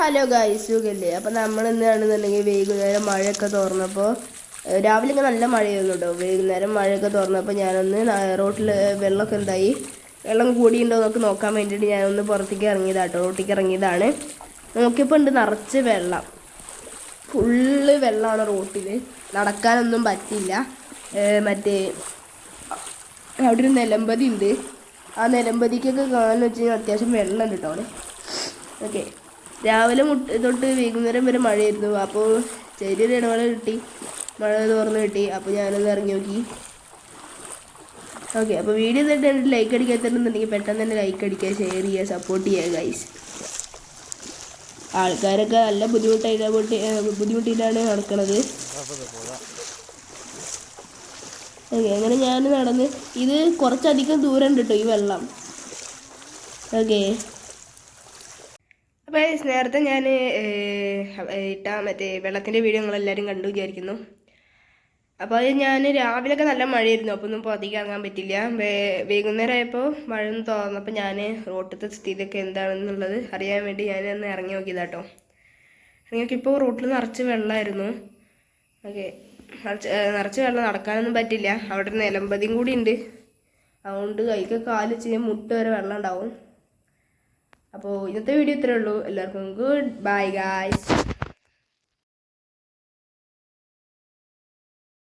Hello guys സുഖല്ലേ? അപ്പം നമ്മൾ എന്താണെന്നുണ്ടെങ്കിൽ വൈകുന്നേരം മഴയൊക്കെ തുറന്നപ്പോൾ രാവിലെ ഒക്കെ നല്ല മഴയായിരുന്നു കേട്ടോ വൈകുന്നേരം മഴയൊക്കെ തുറന്നപ്പോൾ ഞാനൊന്ന് റോട്ടിൽ വെള്ളമൊക്കെ എന്തായി വെള്ളം കൂടിയുണ്ടോ എന്നൊക്കെ നോക്കാൻ വേണ്ടിയിട്ട് ഞാനൊന്ന് പുറത്തേക്ക് ഇറങ്ങിയതാട്ടോ റോട്ടിലേക്ക് ഇറങ്ങിയതാണ്. നോക്കിയപ്പോൾ ഉണ്ട് നിറച്ച് വെള്ളം. ഫുള്ള് വെള്ളമാണ് റോട്ടിൽ നടക്കാനൊന്നും പറ്റില്ല മറ്റേ അവിടെ ഒരു നിലമ്പതി ഉണ്ട്. ആ നിലമ്പതിക്കൊക്കെ കാണാൻ വെച്ച് കഴിഞ്ഞാൽ അത്യാവശ്യം വെള്ളം ഉണ്ട് കേട്ടോ അവിടെ. ഓക്കെ. രാവിലെ തൊട്ട് വൈകുന്നേരം വരെ മഴയായിരുന്നു. അപ്പോൾ ചെറിയൊരു ഇടവേള കിട്ടി. മഴ തുറന്ന് കിട്ടി. അപ്പോൾ ഞാനൊന്ന് ഇറങ്ങി നോക്കി. ഓക്കെ അപ്പോൾ വീഡിയോ തന്നെ എന്നിട്ട് ലൈക്ക് അടിക്കാത്തുണ്ടെന്നുണ്ടെങ്കിൽ പെട്ടെന്ന് തന്നെ ലൈക്ക് അടിക്കുക ഷെയർ ചെയ്യുക സപ്പോർട്ട് ചെയ്യുക ഗൈസ് ആൾക്കാരൊക്കെ നല്ല ബുദ്ധിമുട്ടായിട്ട് ബുദ്ധി ബുദ്ധിമുട്ടിയിട്ടാണ് നടക്കണത്. ഓക്കെ അങ്ങനെ ഞാൻ നടന്ന് ഇത് കുറച്ചധികം ദൂരം ഉണ്ട് കേട്ടോ ഈ വെള്ളം. ഓക്കെ. അപ്പോൾ നേരത്തെ ഞാൻ ഇട്ട മറ്റേ വെള്ളത്തിന്റെ വീഡിയോ നിങ്ങൾ നിങ്ങളെല്ലാവരും കണ്ടു വിചാരിക്കുന്നു. അപ്പോൾ അത് ഞാൻ രാവിലെയൊക്കെ നല്ല മഴയായിരുന്നു. അപ്പോൾ ഒന്നും പുറത്തേക്ക് ഇറങ്ങാൻ പറ്റില്ല. വൈകുന്നേരം ആയപ്പോൾ മഴ ഒന്ന് തോന്നപ്പോൾ ഞാൻ റോട്ടിലത്തെ സ്ഥിതിയൊക്കെ എന്താണെന്നുള്ളത് അറിയാൻ വേണ്ടി ഞാൻ അന്ന് ഇറങ്ങി നോക്കിയതാട്ടോ ഇറങ്ങി നോക്കിയപ്പോൾ റോട്ടിൽ നിറച്ച് വെള്ളമായിരുന്നു ഓക്കെ. നിറച്ച് നിറച്ച് വെള്ളം നടക്കാനൊന്നും പറ്റില്ല. അവിടെ നിലമ്പതിയും കൂടി ഉണ്ട്. അതുകൊണ്ട് കൈക്ക് കാൽ മുട്ട മുട്ട് വരെ വെള്ളം ഉണ്ടാവും. അപ്പോൾ ഇന്നത്തെ വീഡിയോ ഇത്രേ ഉള്ളൂ. എല്ലാവർക്കും ഗുഡ് ബൈ ഗായ്സ്